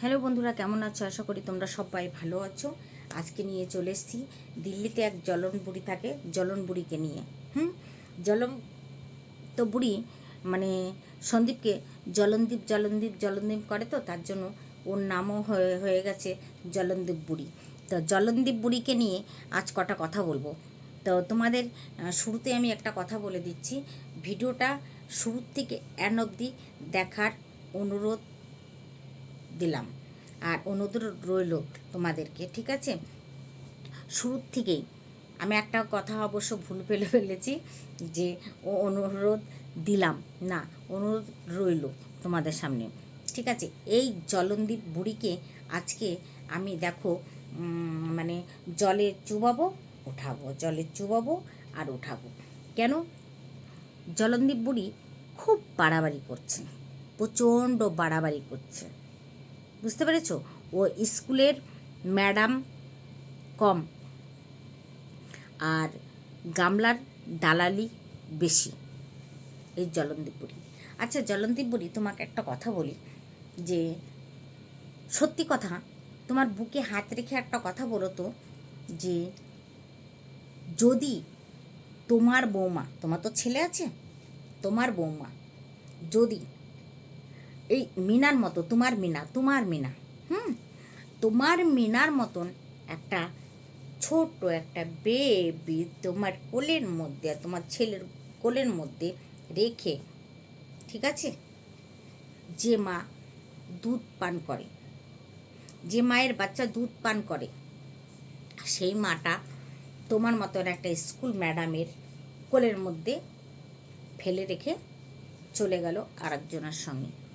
Hello বন্ধুরা, কেমন আছো? আশা করি তোমরা সবাই ভালো আছো। আজকে নিয়ে চলে এসেছি দিল্লিতে এক জলন বুড়ি থাকে জলন বুড়িকে নিয়ে। হুম? জলন তো বুড়ি মানে সন্দীপকে জলনদীপ জলনদীপ জলনদীপ করে তো, তার জন্য ওর নামও হয়ে হয়ে গেছে জলনদীপ বুড়ি। তো জলনদীপ বুড়িকে নিয়ে আজ কটা কথা বলব। তো তোমাদের শুরুতে আমি একটা কথা বলে দিচ্ছি। ভিডিওটা শুরুর থেকে এন অবধি দেখার অনুরোধ দিলাম। আর অনুরোধ রইল তোমাদেরকে, ঠিক আছে? শুরুর থেকেই আমি একটা কথা অবশ্য ভুল ফেলে ফেলেছি যে, ও অনুরোধ দিলাম। না, অনুরোধ রইল তোমাদের সামনে, ঠিক আছে? এই জলনদীপ বুড়িকে আজকে আমি দেখো মানে জলে চুবাবো, উঠাবো, জলে চুবাবো আর উঠাবো। কেন? জলনদীপ বুড়ি খুব বাড়াবাড়ি করছে, প্রচণ্ড বাড়াবাড়ি করছে। বুঝতে পেরেছ? ও স্কুলের ম্যাডাম কম। আর গামলার দালালি বেশি। এই জলনদীপ বুড়ি আচ্ছা জলনদীপ বুড়ি তোমাকে একটা কথা বলি। যে, সত্যি কথা, তোমার বুকে হাত রেখে একটা কথা বলো তো, যে, যদি তোমার বৌমা, তোমার তো ছেলে আছে, তোমার বৌমা, যদি এই মিনার মতো, তোমার মিনা তোমার মিনা, হুম? তোমার মিনার মতন একটা ছোট একটা বেবি তোমার কোলের মধ্যে তোমার ছেলের কোলের মধ্যে রেখে, ঠিক আছে? যে মা দুধ পান করে, যে মায়ের বাচ্চা দুধ পান করে, সেই মাটা তোমার মতন একটা স্কুল ম্যাডামের কোলের মধ্যে ফেলে রেখে চলে গেল আরেকজনের সঙ্গে।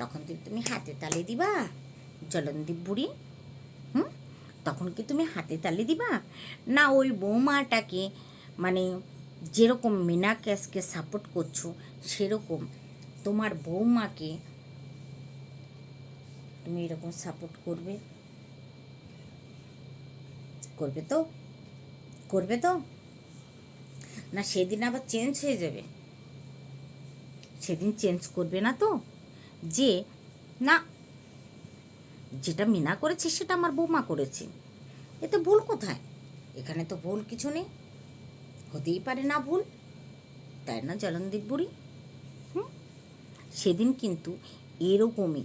তখন কি তুমি হাতে তালে দিবা? জলনদীপ বুড়ি, হুম? তখন কি তুমি হাতে তালি দিবা? না, ওই বৌমাটাকে মানে যেরকম মিনা ক্যাশকে সাপোর্ট করছ, সেরকম তোমার বৌমাকে তুমি এরকম সাপোর্ট করবে? করবে তো? করবে তো? না, সেদিন আবার চেঞ্জ হয়ে যাবে। সেদিন চেঞ্জ করবে না তো? যে, না। যেটা মিনা করেছে, সেটা আমার বৌমা করেছে। এতে ভুল কোথায়? এখানে তো ভুল কিছু নেই। হতেই পারে না ভুল। তাই না, জলনদীপ বুড়ি? হুম? সেদিন কিন্তু এরকমই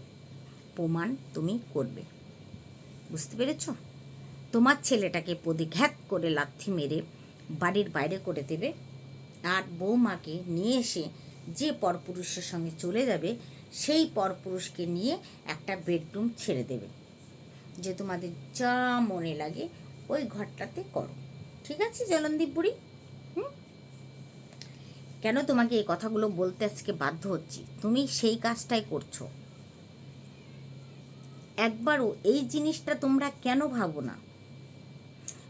প্রমাণ তুমি করবে। বুঝতে পেরেছ? তোমার ছেলেটাকে পদিঘাত করে লাথি মেরে বাড়ির বাইরে করে দেবে। আর বৌমাকে নিয়ে এসে যে পরপুরুষের সঙ্গে চলে যাবে সেই পরপুরুষকে নিয়ে একটা বেডরুম ছেড়ে দেবে। যে তোমাদের যা মনে লাগে ওই ঘরটাতে করো। ঠিক আছে, জলনদীপ বুড়ি? হুম? কেন তোমাকে এই কথাগুলো বলতে আজকে বাধ্য হচ্ছি? তুমি সেই কাজটাই করছ। একবারও এই জিনিসটা তোমরা কেন ভাবো না?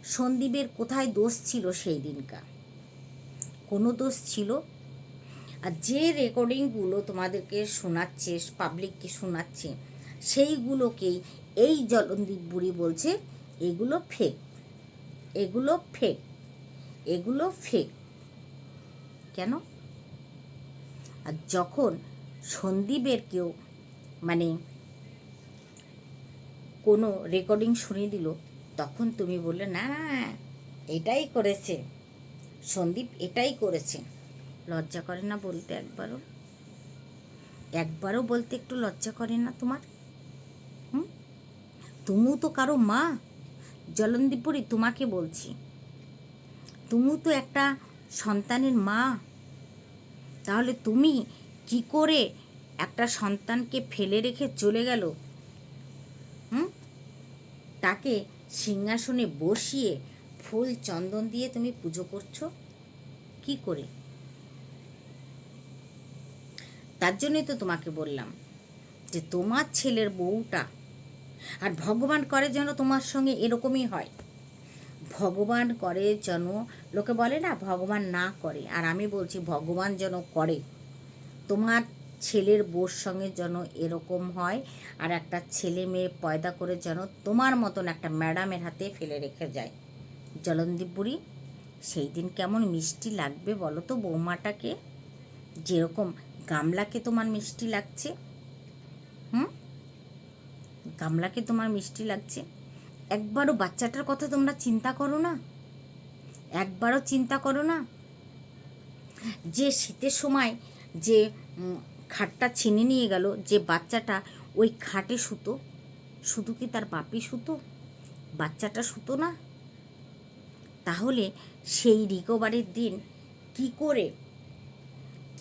সন্দীপের কোথায় দোষ ছিল সেই দিনকার? কোনো দোষ ছিল আর যে রেকর্ডিংগুলো তোমাদেরকে শোনাচ্ছে পাবলিককে শোনাচ্ছে, সেইগুলোকেই এই জলনদীপ বুড়ি বলছে, এগুলো ফেক এগুলো ফেক এগুলো ফেক কেন? আর যখন সন্দীপের কেউ মানে কোনো রেকর্ডিং শুনিয়ে দিল, তখন তুমি বললে না না, এটাই করেছে, সন্দীপ এটাই করেছে। লজ্জা করে না বলতে একবারও? একবারও বলতে একটু লজ্জা করে না তোমার? হুম? তুমিও তো কারও মা। জলনদীপুরি তোমাকে বলছি। তুমিও তো একটা সন্তানের মা। তাহলে তুমি কি করে একটা সন্তানকে ফেলে রেখে চলে গেল? হুম? তাকে সিংহাসনে বসিয়ে ফুল চন্দন দিয়ে তুমি পুজো করছ? কি করে? তার জন্যই তো তোমাকে বললাম যে তোমার ছেলের বউটা, আর ভগবান করে যেন তোমার সঙ্গে এরকমই হয়। ভগবান করে যেন, লোকে বলে না, ভগবান না করে, আর আমি বলছি ভগবান যেন করে। তোমার ছেলের বউর সঙ্গে যেন এরকম হয়, আর একটা ছেলে মেয়ে পয়দা করে যেন তোমার মতন একটা ম্যাডামের হাতে ফেলে রেখে যায়। জলনদীপ বুড়ি, সেই দিন কেমন মিষ্টি লাগবে বলো তো বৌমাটাকে? যেরকম গামলাকে তোমার মিষ্টি লাগছে? হুম? গামলাকে তোমার মিষ্টি লাগছে? একবারও বাচ্চাটার কথা তোমরা চিন্তা করো না। একবারও চিন্তা করো না। যে শীতের সময় যে খাটটা ছিনে নিয়ে গেল, যে বাচ্চাটা ওই খাটে শুতো শুধু কি তার বাপি শুতো বাচ্চাটা শুতো না? তাহলে সেই রিকভারির দিন কি করে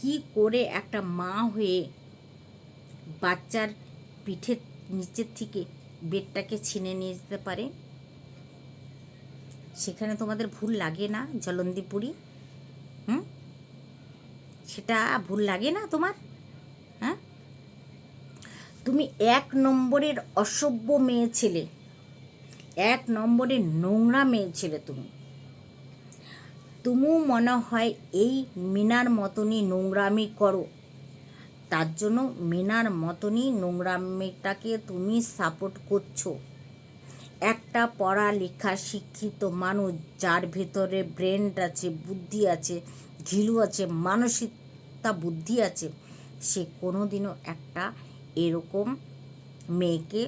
কি করে একটা মা হয়ে বাচ্চার পিঠের নিচের থেকে বেডটাকে ছিনে নিয়ে যেতে পারে? সেখানে তোমাদের ভুল লাগে না, জলন্দিপুরি? হুম? সেটা ভুল লাগে না তোমার? হ্যাঁ? তুমি এক নম্বরের অসভ্য মেয়ে ছেলে, এক নম্বরের নোংরা মেয়ে ছেলে তুমি। তুমিও মনে হয় এই মিনার মতনই নোংরামি করো। তার জন্য মিনার মতনই নোংরামিটাকে তুমি সাপোর্ট করছ। একটা পড়ালেখা শিক্ষিত মানুষ যার ভেতরে ব্রেন আছে, বুদ্ধি আছে, ঘিলু আছে, মানসিকতা, বুদ্ধি আছে, সে কোনোদিনও একটা এরকম মেয়েকে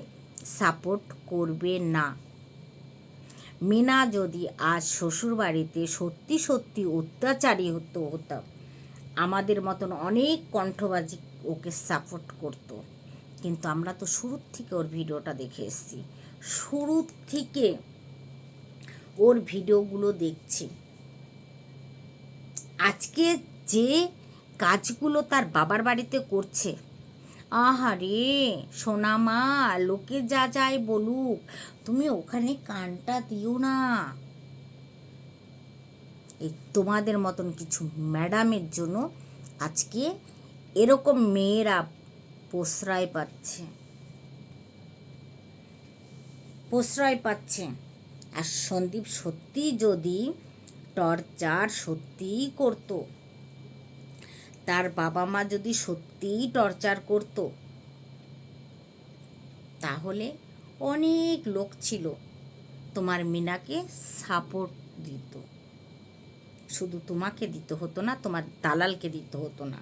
সাপোর্ট করবে না। মিনা যদি আজ শ্বশুরবাড়িতে সত্যি সত্যি অত্যাচারী হতো হতাম আমাদের মতন অনেক কণ্ঠবাজি ওকে সাপোর্ট করতো। কিন্তু আমরা তো শুরুর থেকে ওর ভিডিওটা দেখে এসেছি। শুরুর থেকে ওর ভিডিওগুলো দেখছি। আজকে যে কাজগুলো তার বাবার বাড়িতে করছে, আহারে সোনা মা লোকে যা যায় বলুক তুমি ওখানে কানটা দিও না। এই তোমাদের মতন কিছু ম্যাডামের জন্য আজকে এরকম মেয়েরা প্রশ্রয় পাচ্ছে। প্রশ্রয় পাচ্ছে। আর সন্দীপ সত্যি যদি টর্চার সত্যিই করতো, তার বাবা মা যদি সত্যিই টর্চার করতো, তাহলে অনেক লোক ছিল। তোমার মিনাকে সাপোর্ট দিত। শুধু তোমাকে দিতে হতো না, তোমার দালালকে দিতে হতো না।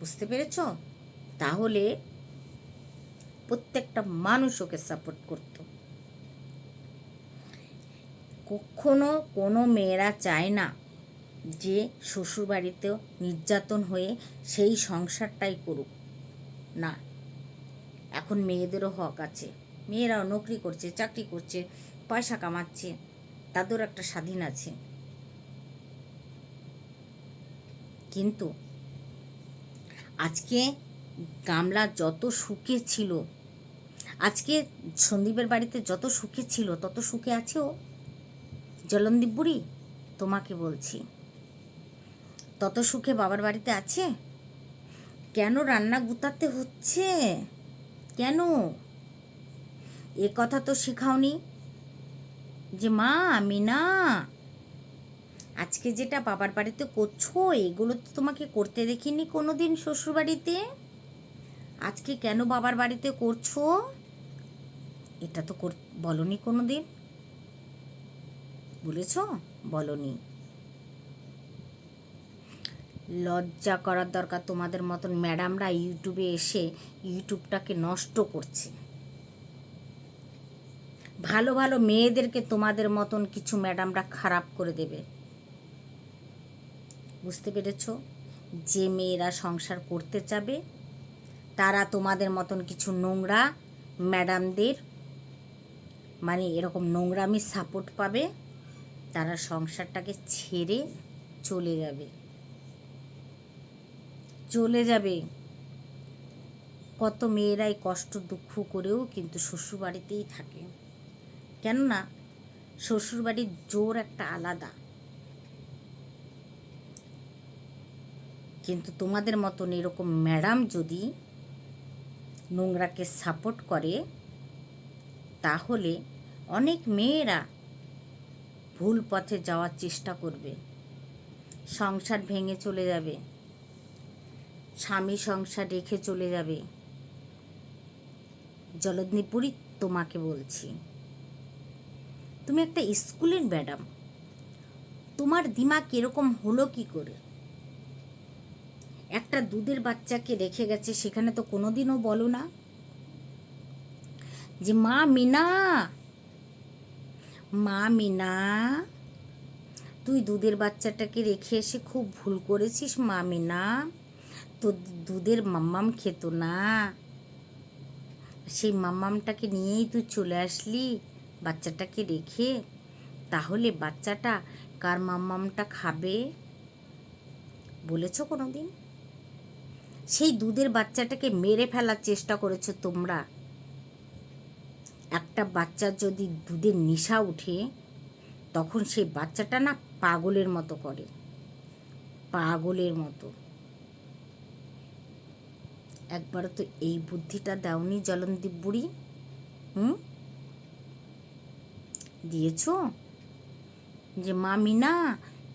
বুঝতে পেরেছ? তাহলে প্রত্যেকটা মানুষ ওকে সাপোর্ট করতো। কখনো কোনো মেয়েরা চায় না যে শ্বশুরবাড়িতেও নির্যাতন হয়ে সেই সংসারটাই করুক। না, এখন মেয়েদেরও হক আছে। মেয়েরাও নকরি করছে, চাকরি করছে, পয়সা কামাচ্ছে, তাদেরও একটা স্বাধীন আছে। কিন্তু আজকে গামলা যত সুখে ছিল, আজকে সন্দীপের বাড়িতে যত সুখে ছিল, তত সুখে আছে ও। জলন্দীপ বুড়ি, তোমাকে বলছি, তত সুখে বাবার বাড়িতে আছে? কেন রান্না গুতাতে হচ্ছে? কেন? এ কথা তো শেখাওনি যে, মা আমি না আজকে যেটা বাবার বাড়িতে করছ, এগুলো তো তোমাকে করতে দেখিনি কোনো দিন শ্বশুরবাড়িতে? আজকে কেন বাবার বাড়িতে করছ? এটা তো বলনি কোনো দিন বলেছ? বলনি। লজ্জা করার দরকার তোমাদের মতন ম্যাডামরা ইউটিউবে এসে ইউটিউবটাকে নষ্ট করছে। ভালো ভালো মেয়েদেরকে তোমাদের মতন কিছু ম্যাডামরা খারাপ করে দেবে। বুঝতে পেরেছ? যে মেয়েরা সংসার করতে চাবে, তারা তোমাদের মতন কিছু নোংরা ম্যাডামদের মানে এরকম নোংরামি সাপোর্ট পাবে, তারা সংসারটাকে ছেড়ে চলে যাবে। চলে যাবে। কত মেয়েরাই কষ্ট, দুঃখ করেও কিন্তু শ্বশুরবাড়িতেই থাকে। কেননা শ্বশুরবাড়ির জোর একটা আলাদা। কিন্তু তোমাদের মতন এরকম ম্যাডাম যদি নোংরাকে সাপোর্ট করে, তাহলে অনেক মেয়েরা ভুল পথে যাওয়ার চেষ্টা করবে। সংসার ভেঙে চলে যাবে। স্বামী সংসার রেখে চলে যাবে। জলদনিপুরি তোমাকে বলছি। তুমি একটা স্কুলের ম্যাডাম। তোমার দিমাগ এরকম হলো কি করে? একটা দুধের বাচ্চাকে রেখে গেছে, সেখানে তো কোনোদিনও বলো না। যে মা মিনা মা মিনা, তুই দুধের বাচ্চাটাকে রেখে এসে খুব ভুল করেছিস মা মিনা। তোর দুধের মাম্মাম খেত না। সেই মাম্মামটাকে নিয়েই তুই চলে আসলি। বাচ্চাটাকে রেখে, তাহলে বাচ্চাটা কার মাম্মামটা খাবে? বলেছ কোনো দিন সেই দুধের বাচ্চাটাকে মেরে ফেলার চেষ্টা করেছ তোমরা। একটা বাচ্চার যদি দুধের নেশা উঠে, তখন সেই বাচ্চাটা না পাগলের মতো করে। পাগলের মতো। একবার তো এই বুদ্ধিটা দাওনি জলনদীপ বুড়ি? হুম? দিয়েছ? যে মা মিনা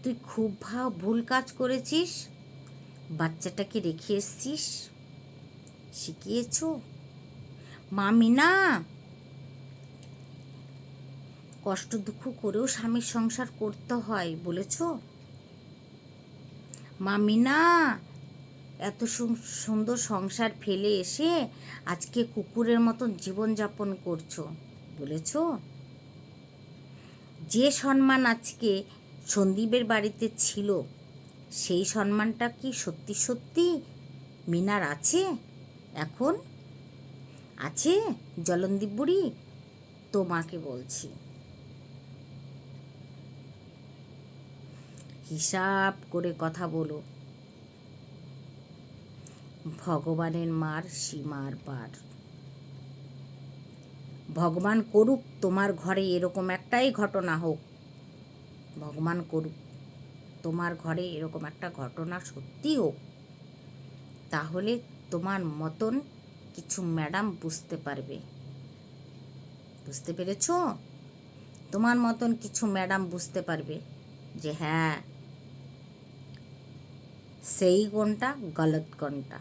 তুই খুব ভুল কাজ করেছিস। বাচ্চাটাকে রেখে এসছিস। শিখিয়েছ? মা মিনা কষ্ট দুঃখ করেও স্বামীর সংসার করতে হয়, বলেছ? মা মিনা এত সুন্দর সংসার ফেলে এসে আজকে কুকুরের মতন জীবনযাপন করছ, বলেছ? যে সম্মান আজকে সন্দীপের বাড়িতে ছিল, সেই সম্মানটা কি সত্যি সত্যি মিনার আছে? এখন আছে জলনদীপ বুড়ি? তোমাকে বলছি। হিসাব করে কথা বলো। ভগবানের মার সীমার পার। ভগবান করুক, তোমার ঘরে এরকম একটাই ঘটনা হোক। ভগবান করুক, তোমার ঘরে এরকম একটা ঘটনা সত্যি হোক, তাহলে তোমার মতন কিছু ম্যাডাম বুঝতে পারবে। বুঝতে পেরেছ? তোমার মতন কিছু ম্যাডাম বুঝতে পারবে যে হ্যাঁ সেই কোনটা গলত কোনটা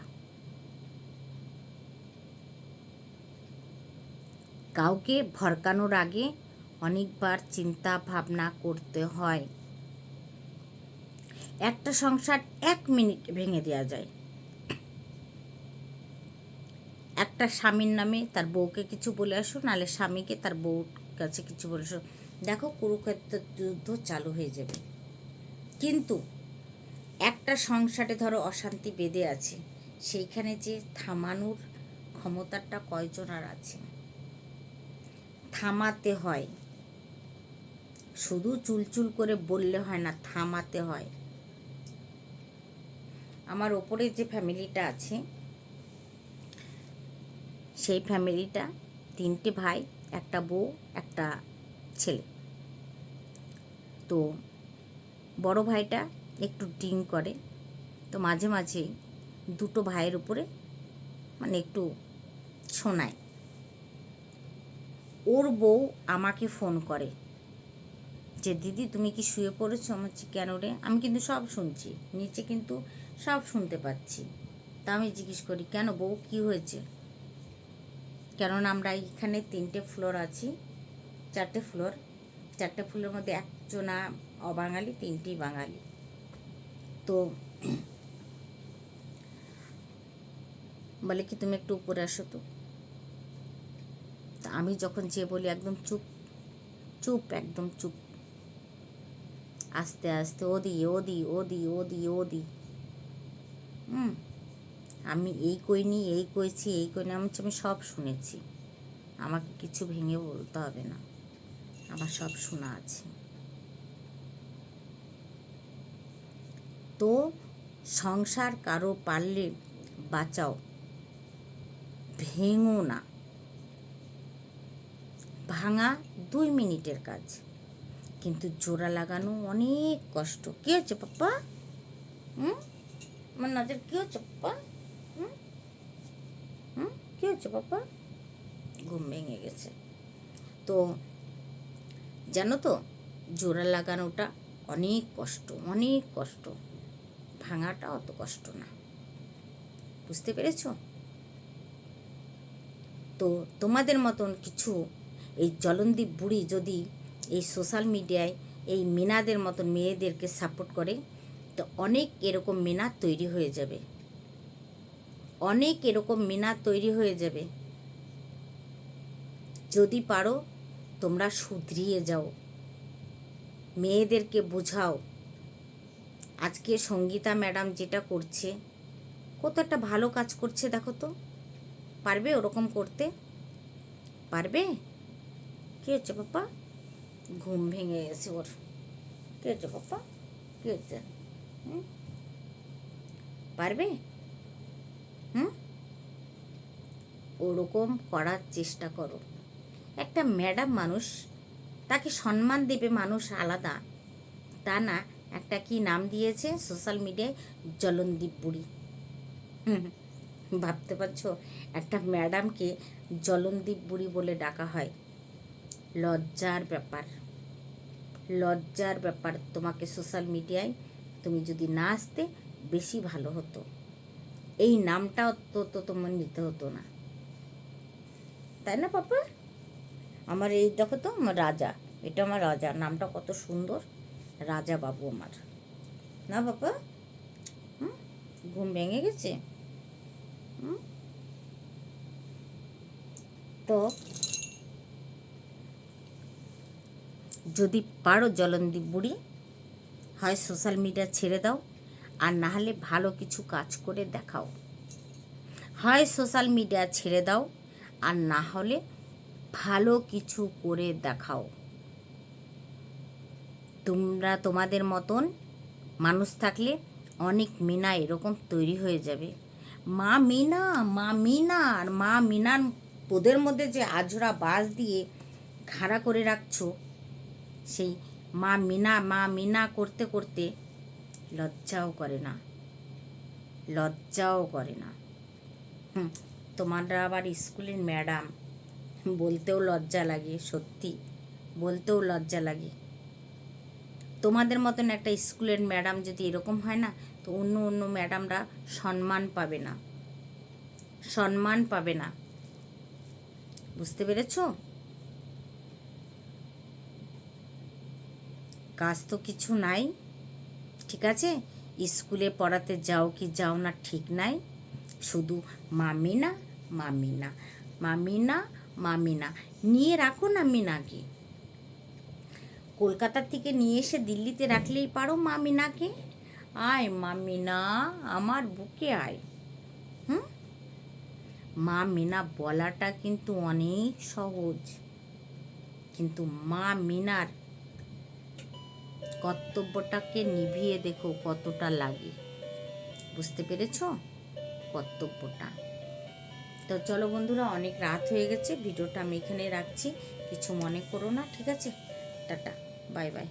কাউকে ভরকানোর আগে অনেকবার চিন্তা ভাবনা করতে হয়। একটা সংসার এক মিনিট ভেঙে দেওয়া যায়। একটা স্বামীর নামে তার বউকে কিছু বলে আসো, নাহলে স্বামীকে তার বউর কাছে কিছু বলে আসো। দেখো কুরুক্ষেত্রের যুদ্ধ চালু হয়ে যাবে। কিন্তু একটা সংসারে ধরো অশান্তি বেঁধে আছে, সেইখানে যে থামানোর ক্ষমতাটা কয়জনার আছে? থামাতে হয়। শুধু চুলচুল করে বললে হয় না, থামাতে হয়। আমার ওপরে যে ফ্যামিলিটা আছে, সেই ফ্যামিলিটা তিনটে ভাই, একটা বউ, একটা ছেলে। তো বড় ভাইটা একটু ড্রিঙ্ক করে, তো মাঝে মাঝে দুটো ভাইয়ের উপরে মানে একটু শোনায়। ওর বউ আমাকে ফোন করে যে, দিদি, তুমি কি শুয়ে পড়েছো? আমার কেন রে? আমি কিন্তু সব শুনছি, নিচে কিন্তু সব শুনতে পাচ্ছি। তা আমি জিজ্ঞেস করি, কেন বউ, কি হয়েছে? কেননা আমরা এখানে তিনটে ফ্লোর আছি, চারটে ফ্লোর চারটে ফ্লোরের মধ্যে একজনা অবাঙালি তিনটি বাঙালি। তো বলে কি, তুমি একটু উপরে আসো তা। আমি যখন যে বলি একদম চুপ চুপ, একদম চুপ। আস্তে আস্তে ও দিই ও দিই ও ওদি ওদি ওদি ওদি ওদি। হুম, আমি এই কইনি এই কইছি, এই কইনি আমি আমি সব শুনেছি। আমাকে কিছু ভেঙে বলতে হবে না। আমার সব শোনা আছে। তো সংসার কারও পারলে বাঁচাও। ভেঙো না। ভাঙা দুই মিনিটের কাজ। কিন্তু জোড়া লাগানো অনেক কষ্ট। কে হচ্ছে পাপ্পা? হুম? আমার নজর কী হচ্ছে পাপ্পা? হুম? হুম? কী হচ্ছে পাপ্পা? ঘুম ভেঙে গেছে। তো, জানো তো, জোড়া লাগানোটা অনেক কষ্ট অনেক কষ্ট। ভাঙাটা অত কষ্ট না। বুঝতে পেরেছ? তো, তোমাদের মতন কিছু এই জলন্দীপ বুড়ি যদি এই সোশ্যাল মিডিয়ায় এই মিনাদের মতন মেয়েদেরকে সাপোর্ট করে, তো অনেক এরকম মিনা তৈরি হয়ে যাবে। অনেক এরকম মিনা তৈরি হয়ে যাবে। যদি পারো, তোমরা শুধরিয়ে যাও। মেয়েদেরকে বোঝাও। আজকে সঙ্গীতা ম্যাডাম যেটা করছে, কত একটা ভালো কাজ করছে, দেখো তো। পারবে ওরকম করতে? পারবে? কী হচ্ছে পাপা? ঘুম ভেঙে গেছে ওর। কী হচ্ছে পাপা? কী হচ্ছে? হুম? পারবে? হুম? ওরকম করার চেষ্টা করো। একটা ম্যাডাম মানুষ, তাকে সম্মান দেবে মানুষ আলাদা। তা না, একটা কি নাম দিয়েছে সোশ্যাল মিডিয়ায়? জলনদীপ বুড়ি। ভাবতে পারছ? একটা ম্যাডামকে জলনদীপ বুড়ি বলে ডাকা হয়। লজ্জার ব্যাপার। লজ্জার ব্যাপার তোমাকে সোশ্যাল মিডিয়ায় তুমি যদি না আসতে বেশি ভালো হতো। এই নামটা তো তো তোমার নিতে হতো না। তাই না পাপা? আমার এই দেখো তো, আমার রাজা। এটা আমার রাজা। নামটা কত সুন্দর। রাজা বাবু আমার। না বাবা হুম? ঘুম ভেঙে গেছে? হুম? তো যদি পারো জলনদীপ বুড়ি, হয় সোশ্যাল মিডিয়া ছেড়ে দাও, আর না হলে ভালো কিছু কাজ করে দেখাও। হয় সোশ্যাল মিডিয়া ছেড়ে দাও, আর না হলে ভালো কিছু করে দেখাও। তোমরা তোমাদের মতন মানুষ থাকলে অনেক মিনা এরকম তৈরি হয়ে যাবে। মা মিনা মা মিনা, আর মা মিনার তোদের মধ্যে যে আজরা বাস দিয়ে খাড়া করে রাখছো সেই মা মিনা মা মিনা করতে করতে লজ্জাও করে না। লজ্জাও করে না। হুম তোমারা আবার স্কুলের ম্যাডাম, বলতেও লজ্জা লাগে, সত্যি বলতেও লজ্জা লাগে। তোমাদের মতন একটা স্কুলের ম্যাডাম যদি এরকম হয় না, তো অন্য অন্য ম্যাডামরা সম্মান পাবে না। সম্মান পাবে না। বুঝতে পেরেছ? কাজ তো কিছু নাই, ঠিক আছে? স্কুলে পড়াতে যাও কি যাও না ঠিক নাই। শুধু মামিনা মামিনা মামিনা মামিনা, নিয়ে রাখো না মিনাকে। কলকাতার থেকে নিয়ে এসে দিল্লিতে রাখলেই পারো মামিনাকে। আয় মামিনা, আমার বুকে আয়। হুম? মা মিনা বলাটা কিন্তু অনেক সহজ। কিন্তু মা মিনার কর্তব্যটাকে নিভিয়ে দেখো কতটা লাগে। বুঝতে পেরেছ? কর্তব্যটা। তো চলো বন্ধুরা, অনেক রাত হয়ে গেছে, ভিডিওটা আমি এখানে রাখছি। কিছু মনে করো না, ঠিক আছে? Tata, bye bye.